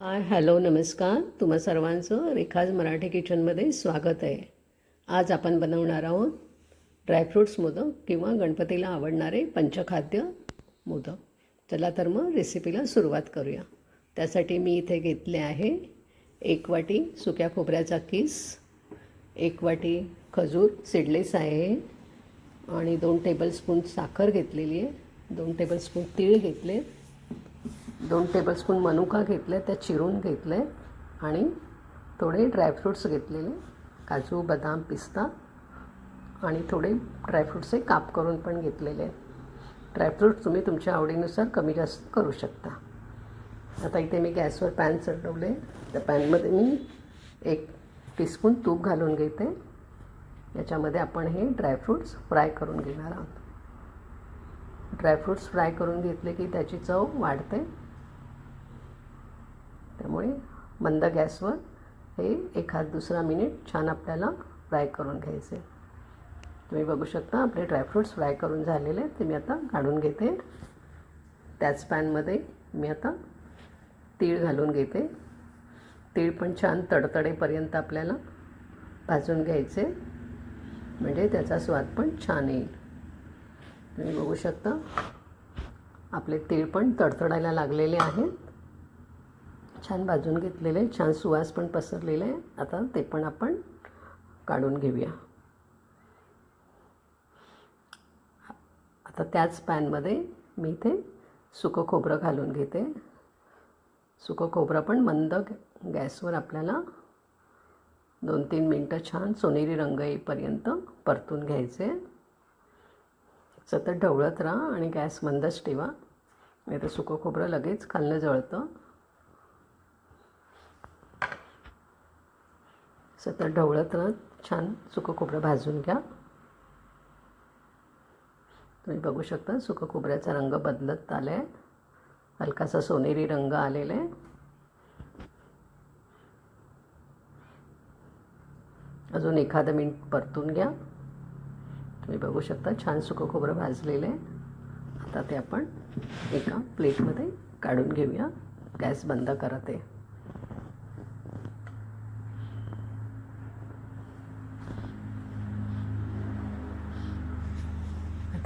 Hi hello नमस्कार. तुम्हा सर्वांचं रेखाज मराठी किचनमध्ये स्वागत आहे. आज आपण बनवणार आहोत ड्रायफ्रूट्स मोदक किंवा गणपतीला आवडणारे पंचखाद्य मोदक. चला तर मग रेसिपीला सुरुवात करूया. त्यासाठी मी इथे घेतले आहे एक वाटी सुक्या खोबऱ्याचा किस एक वाटी खजूर सिडलेस आहे आणि दोन टेबलस्पून साखर घेतलेली आहे. दोन टेबलस्पून तीळ घेतले. दोन टेबलस्पून मनुका घेतले त्या चिरून घेतले आणि थोडे ड्रायफ्रूट्स घेतलेले काजू बदाम पिस्ता आणि थोडे ड्रायफ्रूट्सचे काप करून पण घेतलेले ड्रायफ्रूट्स तुम्ही तुमच्या आवडीनुसार कमी जास्त करू शकता. आता इथे मी गॅसवर पॅन चढवले त्या पॅनमध्ये मी एक टीस्पून तूप घालून घेते. याच्यामध्ये आपण हे ड्रायफ्रूट्स फ्राय करून घेणार आहोत. ड्रायफ्रूट्स फ्राय करून घेतले की त्याची चव वाढते. त्यामुळे मंद गॅसवर हे एखाद दुसरा मिनिट छान आपल्याला फ्राय करून घ्यायचे तुम्ही बघू शकता आपले ड्रायफ्रूट्स फ्राय करून झालेले आहेत ते मी आता काढून घेते. त्याच पॅनमध्ये मी आता तीळ घालून घेते. तीळ पण छान तडतडेपर्यंत आपल्याला भाजून घ्यायचे. म्हणजे त्याचा स्वाद पण छान येईल. तुम्ही बघू शकता आपले तीळ पण तडतडायला लागलेले आहेत. छान भाजून घेतलेले छान सुवास पण पसरलेले आहे. आता ते पण आपण काढून घेऊया. आता त्याच पॅनमध्ये मी इथे सुकं खोबरं घालून घेते. सुकं खोबरं पण मंद गॅसवर आपल्याला दोन तीन मिनटं छान सोनेरी रंग येईपर्यंत परतून घ्यायचे. सतत ढवळत राहा आणि गॅस मंदच ठेवा. नाही तर सुकं खोबरं लगेच खाल्लं जळतं. सतत ढवळत राहत छान सुकं खोबरं भाजून घ्या. तुम्ही बघू शकता सुकं खोबऱ्याचा रंग बदलत आला आहे हलकासा सोनेरी रंग आलेला आहे अजून एखादं मिनिट परतून घ्या. तुम्ही बघू शकता छान सुकं खोबरं भाजलेलं आहे आता ते आपण एका प्लेटमध्ये काढून घेऊया. गॅस बंद करत. आहे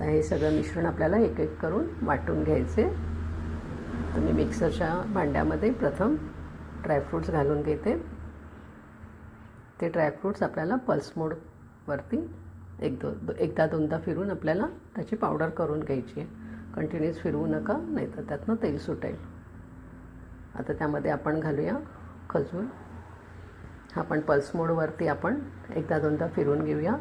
आता हे सगळं मिश्रण आपल्याला एक एक करून वाटून घ्यायचे. तुम्ही मिक्सरच्या भांड्यामध्ये प्रथम ड्रायफ्रूट्स घालून घेते. ते ड्रायफ्रूट्स आपल्याला पल्स मोडवरती एक दो दो एकदा दोनदा फिरून आपल्याला त्याची पावडर करून घ्यायची आहे. कंटिन्यूस फिरवू नका नाही तर त्यातनं तेल सुटेल. आता त्यामध्ये आपण घालूया खजूर. हा पण पल्स मोडवरती आपण एकदा दोनदा फिरून घेऊया.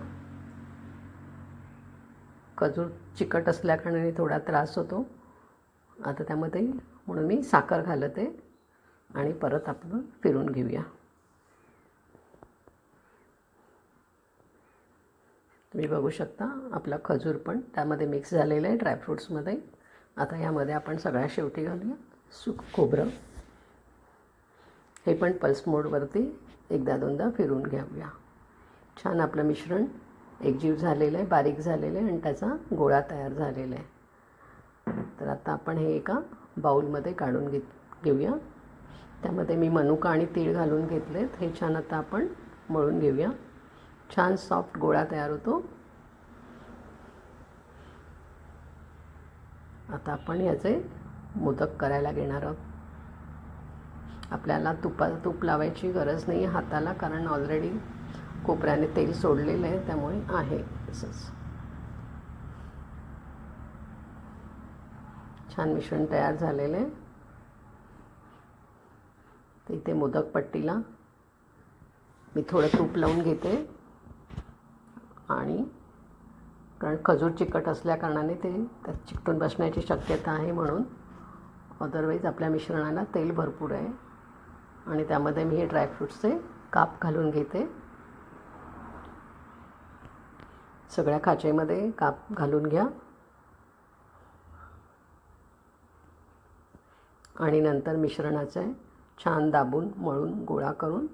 खजूर चिकट असल्याकारणाने थोडा त्रास होतो. आता त्यामध्ये म्हणून मी साखर घालते आणि परत आपण फिरून घेऊया. तुम्ही बघू शकता आपला खजूर पण त्यामध्ये मिक्स झालेलं आहे ड्रायफ्रूट्समध्ये आता यामध्ये आपण सगळ्या शेवटी घालूया. सुक खोबरं. हे पण पल्स मोडवरती एकदा दोनदा फिरून घ्यावूया छान आपलं मिश्रण एकजीव झालेलं आहे बारीक झालेलं आहे आणि त्याचा गोळा तयार झालेला आहे. तर आता आपण हे एका बाऊलमध्ये काढून घेत घेऊया. त्यामध्ये मी मनुका आणि तीळ घालून घेतलेत. हे छान आता आपण मळून घेऊया. छान सॉफ्ट गोळा तयार होतो. आता आपण याचे मोदक करायला घेणार आहोत. आपल्याला तुपा तूप लावायची गरज नाही आहे हाताला कारण ऑलरेडी कोपऱ्याने तेल सोडलेलं आहे त्यामुळे आहे तसंच. छान मिश्रण तयार झालेलं आहे. तर इथे मोदक पट्टीला मी थोडं तूप लावून घेते. आणि कारण खजूर चिकट असल्याकारणाने ते त्यात चिकटून बसण्याची शक्यता आहे म्हणून. अदरवाईज आपल्या मिश्रणाला तेल भरपूर आहे. आणि त्यामध्ये मी हे ड्रायफ्रूट्सचे काप घालून घेते. सगळ्या खाचेमध्ये काप घालून घ्या. आणि नंतर मिश्रणाचे छान दाबून मळून गोळा करून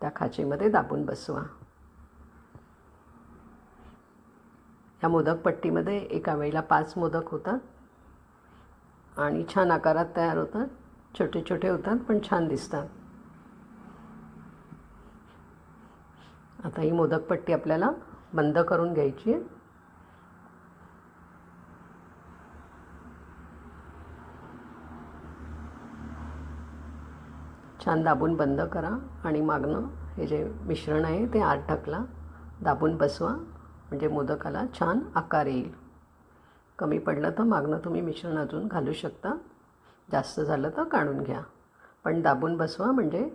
त्या खाचेमध्ये दाबून बसवा. या मोदक पट्टीमध्ये एका वेळेला पाच मोदक होतात. आणि छान आकारात तयार होतात. छोटे छोटे होतात पण छान दिसतात. आता ही मोदकपट्टी आपल्याला बंद करून घ्यायची. आहे छान दाबून बंद करा आणि मागणं हे जे मिश्रण आहे ते आत टाकला दाबून बसवा म्हणजे मोदकाला छान आकार येईल. कमी पडलं तर मागणं तुम्ही मिश्रण अजून घालू शकता. जास्त झालं तर काढून घ्या. पण दाबून बसवा म्हणजे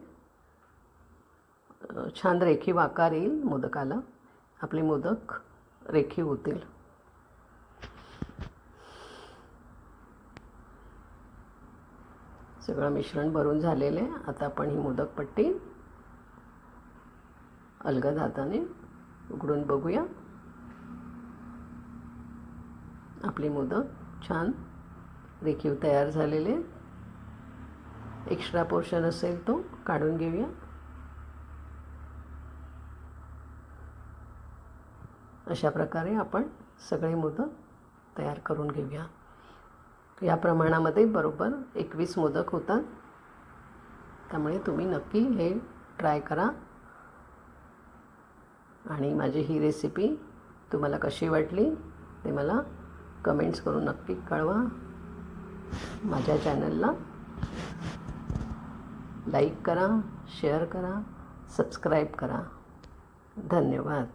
छान रेखीव आकार येईल मोदकाला. आपले मोदक रेखीव होतील. सगळं मिश्रण भरून झालेलं आहे. आता आपण ही मोदक पट्टी अलगद हाताने उघडून बघूया. आपले मोदक छान रेखीव तयार झालेले. एक्स्ट्रा पोर्शन असेल तो काढून घेऊया. अशा प्रकारे आपण सगळे मोदक तयार करून घेऊया. या प्रमाणामध्ये बरोबर एकवीस मोदक होतात. त्यामुळे तुम्ही नक्की हे ट्राय करा. आणि माझी ही रेसिपी तुम्हाला कशी वाटली ते मला कमेंट्स करून नक्की कळवा. माझ्या चॅनलला लाईक करा शेअर करा सबस्क्राईब करा. धन्यवाद.